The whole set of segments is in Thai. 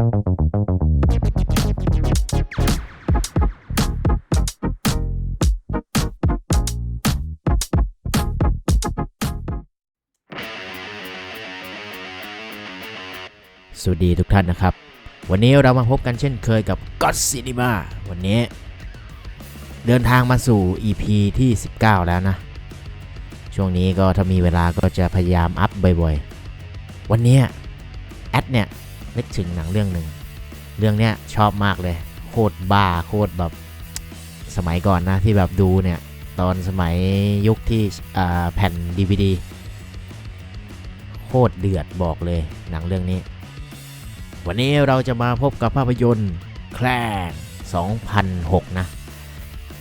สวัสดีทุกท่านนะครับ วันนี้เรามาพบกันเช่นเคยกับ God Cinema วันนี้ เดินทางมาสู่ EP ที่ 19 แล้วนะ ช่วงนี้ก็ถ้ามีเวลาก็จะพยายามอัพบ่อยๆ วันนี้แอดเนี่ย นึกถึงหนังเรื่องหนึ่งเรื่องเนี้ยชอบมากเลย โคตรบ้าโคตรแบบสมัยก่อนนะที่แบบดูเนี่ย ตอนสมัยยุคที่แผ่น DVD โคตรเดือดบอกเลยหนังเรื่องนี้ วันนี้เราจะมาพบกับภาพยนตร์แคลง2006 นะ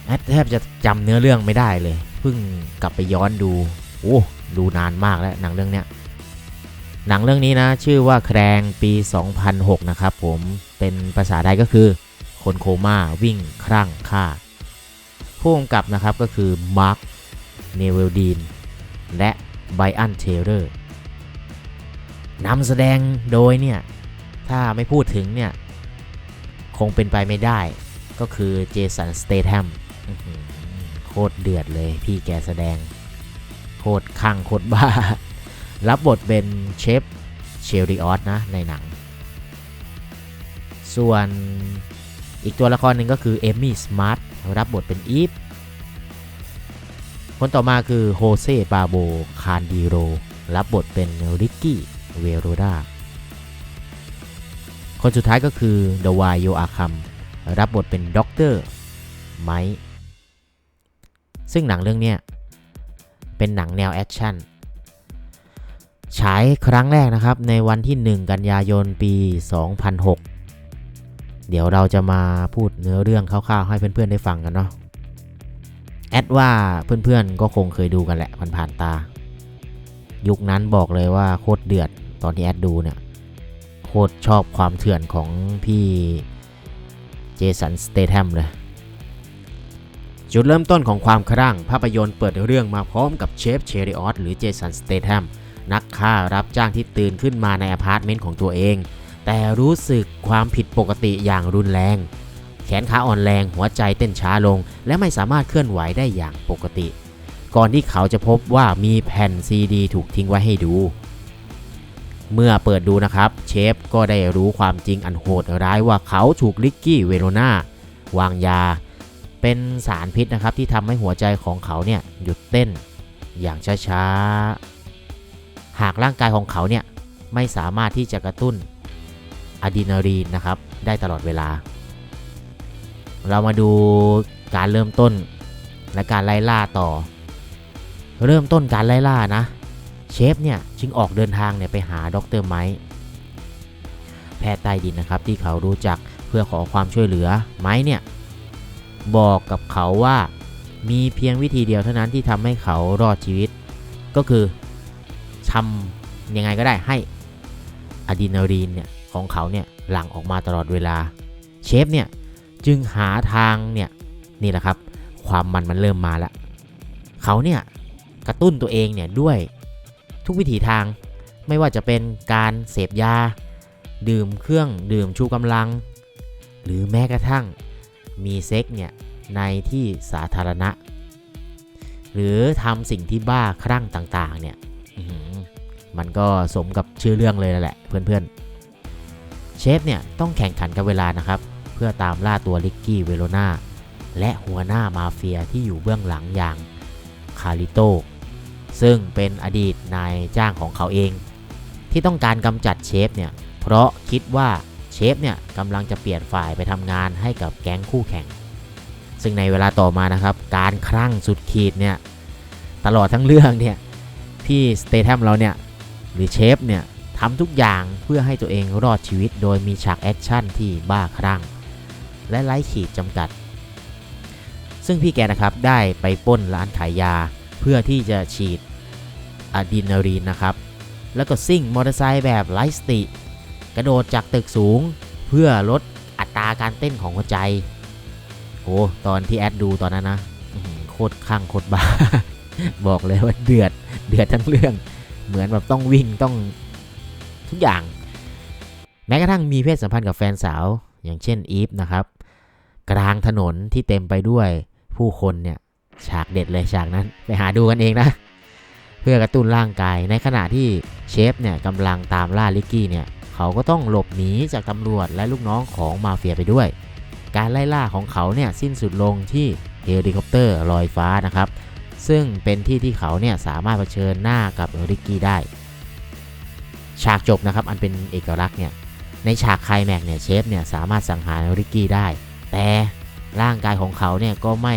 แอดแทบจะจำเนื้อเรื่องไม่ได้เลยเพิ่งกลับไปย้อนดูโอ้ดูนานมากแล้วหนังเรื่องเนี้ย หนังเรื่องนี้นะ ชื่อว่าแคลงปี 2006 นะครับผมเป็นภาษาไทยก็คือ คนโคม่าวิ่งครั่งฆ่าผู้กำกับนะครับก็คือมาร์คเนเวลดีนและไบอันเทเลอร์นำแสดงโดยเนี่ย ถ้าไม่พูดถึงเนี่ย คงเป็นไปไม่ได้ ก็คือเจสันสเต t แ a มโคตรเดือดเลยพี่แกแสดง โคตรข้างโคตรบ้า รับบทเป็นเชฟเชลริออสนะในหนัง ส่วนอีกตัวละครหนึ่งก็คือเอมี่สมาร์ทรับบทเป็นอีฟคนต่อมาคือโฮเซ่ปาโบคานดีโรรับบทเป็นริกกี้เวโรดาคนสุดท้ายก็คือเดวายโยอาคัมรับบทเป็นด็อกเตอร์ไมค์ซึ่งหนังเรื่องนี้เป็นหนังแนวแอคชั่น ฉายครั้งแรกนะครับในวันที่ 1 กันยายนปี 2006 เดี๋ยวเราจะมาพูดเนื้อเรื่องคร่าวๆ ให้เพื่อนๆได้ฟังกันเนาะแอดว่าเพื่อนๆก็คงเคยดูกันแหละผ่านๆตา ยุคนั้นบอกเลยว่าโคตรเดือดตอนที่แอดดูเนี่ยโคตรชอบความเถื่อนของพี่เจสันสเต t แ a มเลยจุดเริ่มต้นของความครั่งภาพยนตร์เปิดเรื่องมาพร้อมกับเชฟเชริออสหรือเจสันสเต t แ a ม นักฆ่ารับจ้างที่ตื่นขึ้นมาในอพาร์ตเมนต์ของตัวเอง แต่รู้สึกความผิดปกติอย่างรุนแรง แขนขาอ่อนแรงหัวใจเต้นช้าลง และไม่สามารถเคลื่อนไหวได้อย่างปกติ ก่อนที่เขาจะพบว่ามีแผ่นซีดีถูกทิ้งไว้ให้ดู เมื่อเปิดดูนะครับเชฟก็ได้รู้ความจริงอันโหดร้ายว่าเขาถูกลิกกี้เวโรนาวางยา เป็นสารพิษนะครับที่ทำให้หัวใจของเขาเนี่ยหยุดเต้นอย่างช้าๆ หากร่างกายของเขาเนี่ยไม่สามารถที่จะกระตุ้นอะดรีนาลีนนะครับ ได้ตลอดเวลา เรามาดูการเริ่มต้นและการไล่ล่าต่อ เริ่มต้นการไล่ล่านะเชฟเนี่ยจึงออกเดินทางเนี่ยไปหาดรไมค์แพทย์ใต้ดินนะครับที่เขารู้จักเพื่อขอความช่วยเหลือไมค์เนี่ยบอกกับเขาว่ามีเพียงวิธีเดียวเท่านั้นที่ทำให้เขารอดชีวิต ก็คือ ทำยังไงก็ได้ให้อะดรีนาลีนเนี่ยของเขาเนี่ยหลั่งออกมาตลอดเวลาเชฟเนี่ยจึงหาทางเนี่ยนี่แหละครับ ความมันมันเริ่มมาแล้วเขาเนี่ยกระตุ้นตัวเองเนี่ยด้วยทุกวิถีทางไม่ว่าจะเป็นการเสพยา ดื่มเครื่องดื่มชูกำลัง หรือแม้กระทั่งมีเซ็กเนี่ยในที่สาธารณะ หรือทำสิ่งที่บ้าคลั่งต่างๆเนี่ย มันก็สมกับชื่อเรื่องเลยแหละเพื่อนๆ เชฟเนี่ยต้องแข่งขันกับเวลานะครับ เพื่อตามล่าตัวลิกกี้เวโรนาและหัวหน้ามาเฟียที่อยู่เบื้องหลังอย่างคาริโตซึ่งเป็นอดีตนายจ้างของเขาเอง ที่ต้องการกำจัดเชฟเนี่ยเพราะคิดว่าเชฟเนี่ยกำลังจะเปลี่ยนฝ่ายไปทำงานให้กับแก๊งคู่แข่ง ซึ่งในเวลาต่อมานะครับ การคลั่งสุดขีดเนี่ยตลอดทั้งเรื่องเนี่ยพี่สเต t แ a มเราเนี่ย หรือเชฟเนี่ยทำทุกอย่างเพื่อให้ตัวเองรอดชีวิต โดยมีฉากแอคชั่นที่บ้าคลั่ง และไร้ขีดจำกัด ซึ่งพี่แกนะครับได้ไปป้นร้านขายยา เพื่อที่จะฉีดอะดรีนาลีนนะครับ แล้วก็ซิ่งมอเตอร์ไซค์แบบไร้สติ กระโดดจากตึกสูง เพื่อลดอัตราการเต้นของหัวใจโอ้ตอนที่แอดดูตอนนั้นนะโคตรข้างโคตรบ้า บอกเลยว่าเดือดเดือดทั้งเรื่อง เหมือนแบบต้องวิ่งต้องทุกอย่าง แม้กระทั่งมีเพศสัมพันธ์กับแฟนสาว อย่างเช่นอีฟนะครับ กลางถนนที่เต็มไปด้วยผู้คนเนี่ยฉากเด็ดเลยฉากนั้นไปหาดูกันเองนะ เพื่อกระตุ้นร่างกายในขณะที่เชฟเนี่ยกำลังตามล่าลิกกี้เนี่ยเขาก็ต้องหลบหนีจากตำรวจและลูกน้องของมาเฟียไปด้วย การไล่ล่าของเขาเนี่ยสิ้นสุดลงที่เฮลิคอปเตอร์ลอยฟ้านะครับ ซึ่งเป็นที่ที่เขาเนี่ยสามารถเผชิญหน้ากับริกกี้ได้ ฉากจบนะครับอันเป็นเอกลักษณ์เนี่ยในฉากไคลแม็กเนี่ยเชฟเนี่ยสามารถสังหารริกกี้ได้ แต่ร่างกายของเขาเนี่ยก็ไม่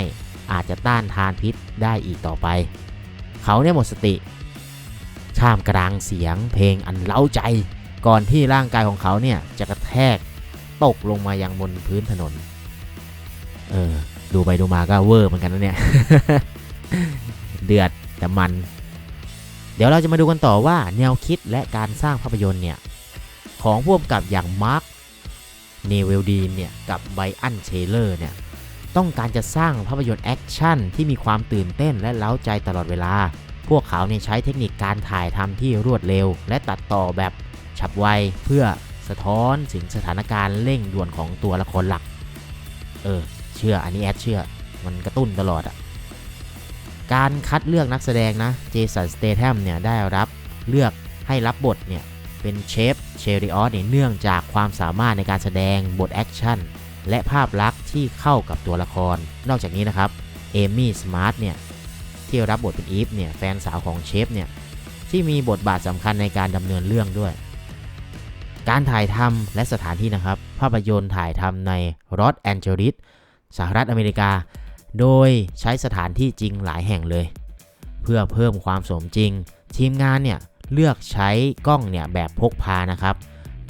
อาจจะต้านทานพิษได้อีกต่อไป เขาเนี่ยหมดสติท่ามกลางเสียงเพลงอันเล้าใจ ก่อนที่ร่างกายของเขาเนี่ยจะกระแทกตกลงมายังบนพื้นถนน เออ ดูไปดูมาก็เวอร์เหมือนกันนะเนี่ย เดือดแต่มัน เดี๋ยวเราจะมาดูกันต่อว่าแนวคิดและการสร้างภาพยนตร์เนี่ย ของผู้กำกับอย่างมาร์คเนเวลดีนเนี่ยกับไบอันเชเลอร์เนี่ยต้องการจะสร้างภาพยนตร์แอคชั่นที่มีความตื่นเต้นและเล้าใจตลอดเวลา พวกเขาเนี่ยใช้เทคนิคการถ่ายทำที่รวดเร็ว และตัดต่อแบบฉับไวเพื่อสะท้อนถึงสถานการณ์เร่งด่วนของตัวละครหลัก เออ เชื่ออันนี้แอดเชื่อ มันกระตุ้นตลอดอะ การคัดเลือกนักแสดงนะ เจสัน สเตแ a มเนี่ยได้รับเลือกให้รับบทเนี่ยเป็นเชฟเชริออสเนี่ยเนื่องจากความสามารถในการแสดงบทแอคชั่นและภาพลักษณ์ที่เข้ากับตัวละคร นอกจากนี้นะครับเอมี่สมาร์ทเนี่ยที่รับบทเป็นอีฟเนี่ยแฟนสาวของเชฟเนี่ยที่มีบทบาทสำคัญในการดำเนินเรื่องด้วย การถ่ายทำและสถานที่นะครับ ภาพยนตร์ถ่ายทำในรอสแอนเจลิสสหรัฐอเมริกา โดยใช้สถานที่จริงหลายแห่งเลย เพื่อเพิ่มความสมจริง ทีมงานเนี่ยเลือกใช้กล้องเนี่ยแบบพกพานะครับ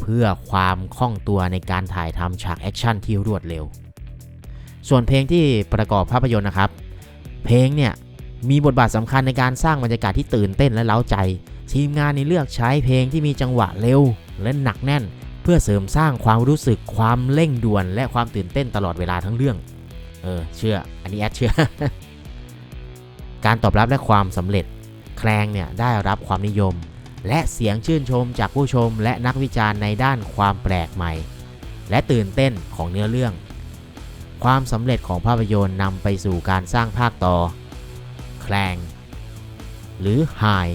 เพื่อความคล่องตัวในการถ่ายทำฉากแอคชั่นที่รวดเร็ว ส่วนเพลงที่ประกอบภาพยนตร์นะครับ เพลงเนี่ยมีบทบาทสำคัญในการสร้างบรรยากาศที่ตื่นเต้นและเล้าใจ ทีมงานนี่เลือกใช้เพลงที่มีจังหวะเร็วและหนักแน่น เพื่อเสริมสร้างความรู้สึกความเร่งด่วน และความตื่นเต้นตลอดเวลาทั้งเรื่อง เออเชื่อ อันนี้แอดเชื่อ การตอบรับและความสำเร็จ แคลงเนี่ยได้รับความนิยม และเสียงชื่นชมจากผู้ชมและนักวิจารณ์ในด้านความแปลกใหม่ และตื่นเต้นของเนื้อเรื่อง ความสำเร็จของภาพยนตร์นำไปสู่การสร้างภาคต่อ แคลง หรือ High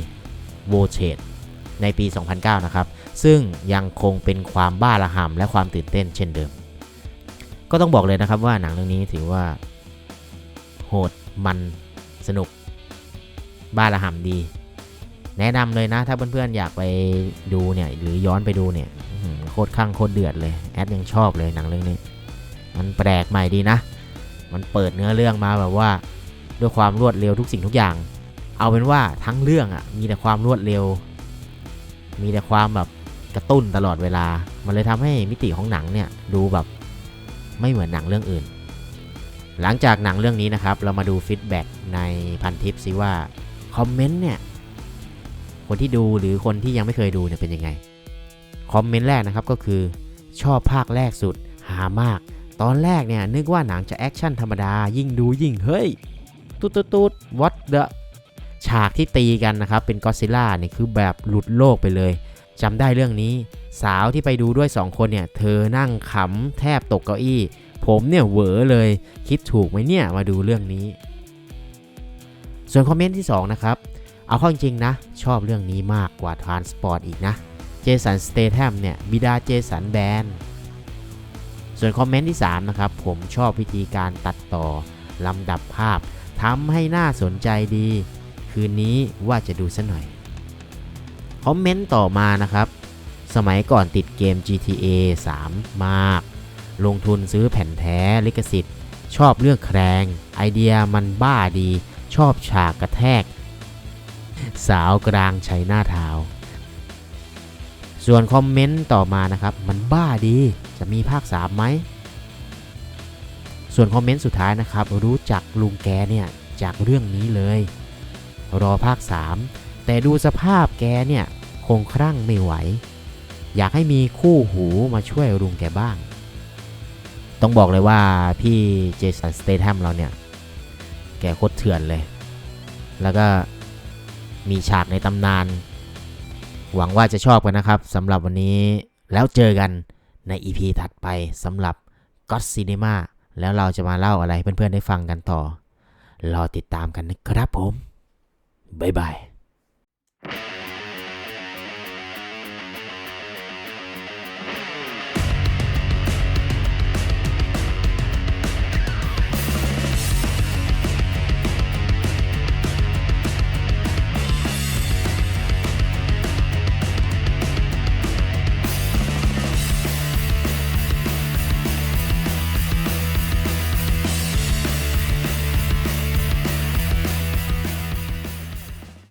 v o l t a g e ในปี 2009 นะครับ ซึ่งยังคงเป็นความบ้าระห่ำและความตื่นเต้นเช่นเดิม ก็ต้องบอกเลยนะครับว่าหนังเรื่องนี้ถือว่า โหดมันสนุก บ้าระห่ำดี แนะนำเลยนะ ถ้าเพื่อนๆอยากไปดูเนี่ยหรือย้อนไปดูเนี่ยโคตรข้างโคตรเดือดเลย แอดยังชอบเลยหนังเรื่องนี้ มันแปลกใหม่ดีนะ มันเปิดเนื้อเรื่องมาแบบว่าด้วยความรวดเร็วทุกสิ่งทุกอย่าง เอาเป็นว่าทั้งเรื่องอะ่ะมีแต่ความรวดเร็ว มีแต่ความแบบกระตุ้นตลอดเวลา มันเลยทำให้มิติของหนังเนี่ยดูแบบ ไม่เหมือนหนังเรื่องอื่น หลังจากหนังเรื่องนี้นะครับ เรามาดูฟีดแบ็กในพันทิปซิว่าคอมเมนต์เนี่ย คนที่ดูหรือคนที่ยังไม่เคยดูเนี่ยเป็นยังไง คอมเมนต์แรกนะครับก็คือชอบภาคแรกสุด หามาก ตอนแรกเนี่ยนึกว่าหนังจะแอคชั่นธรรมดา ยิ่งดูยิ่งเฮ้ย ตุ๊ดตุ๊ดตุ๊ด what the ฉากที่ตีกันนะครับ เป็นก็ซิล่าเนี่ยคือแบบหลุดโลกไปเลย จำได้เรื่องนี้ สาวที่ไปดูด้วย 2 คนเนี่ย เธอนั่งขำแทบตกเก้าอี้ ผมเนี่ยเหวอเลย คิดถูกไหมเนี่ยมาดูเรื่องนี้ ส่วนคอมเมนต์ที่ 2 นะครับ เอาข้าจริงนะ ชอบเรื่องนี้มากกว่าทรานสปอร์ตอีกนะ เจสันสเตแ a มเนี่ยบิดาเจสันแบนส่วนคอมเมนต์ที่ 3 นะครับ ผมชอบวิธีการตัดต่อลำดับภาพทำให้น่าสนใจดี คืนนี้ว่าจะดูซะหน่อย คอมเมนต์ต่อมานะครับ สมัยก่อนติดเกม GTA 3 มาก ลงทุนซื้อแผ่นแท้ลิขสิทธิ์ ชอบเรื่องแครง ไอเดียมันบ้าดี ชอบฉากกระแทก สาวกลางใช้หน้าเท้าส่วนคอมเมนต์ต่อมานะครับ มันบ้าดีจะมีภาค3ไหม ส่วนคอมเมนต์สุดท้ายนะครับ รู้จักลุงแกเนี่ยจากเรื่องนี้เลย รอภาค 3 แต่ดูสภาพแกเนี่ย คงครั่งไม่ไหว อยากให้มีคู่หูมาช่วยลุงแกบ้าง ต้องบอกเลยว่าพี่เจสันสเตทัมเราเนี่ย แกโคตรเถื่อนเลย แล้วก็มีฉากในตำนาน หวังว่าจะชอบกันนะครับสำหรับวันนี้แล้วเจอกันใน EP ถัดไปสำหรับ God Cinema แล้วเราจะมาเล่าอะไรเพื่อนๆได้ฟังกันต่อ รอติดตามกันนะครับผม บ๊ายบาย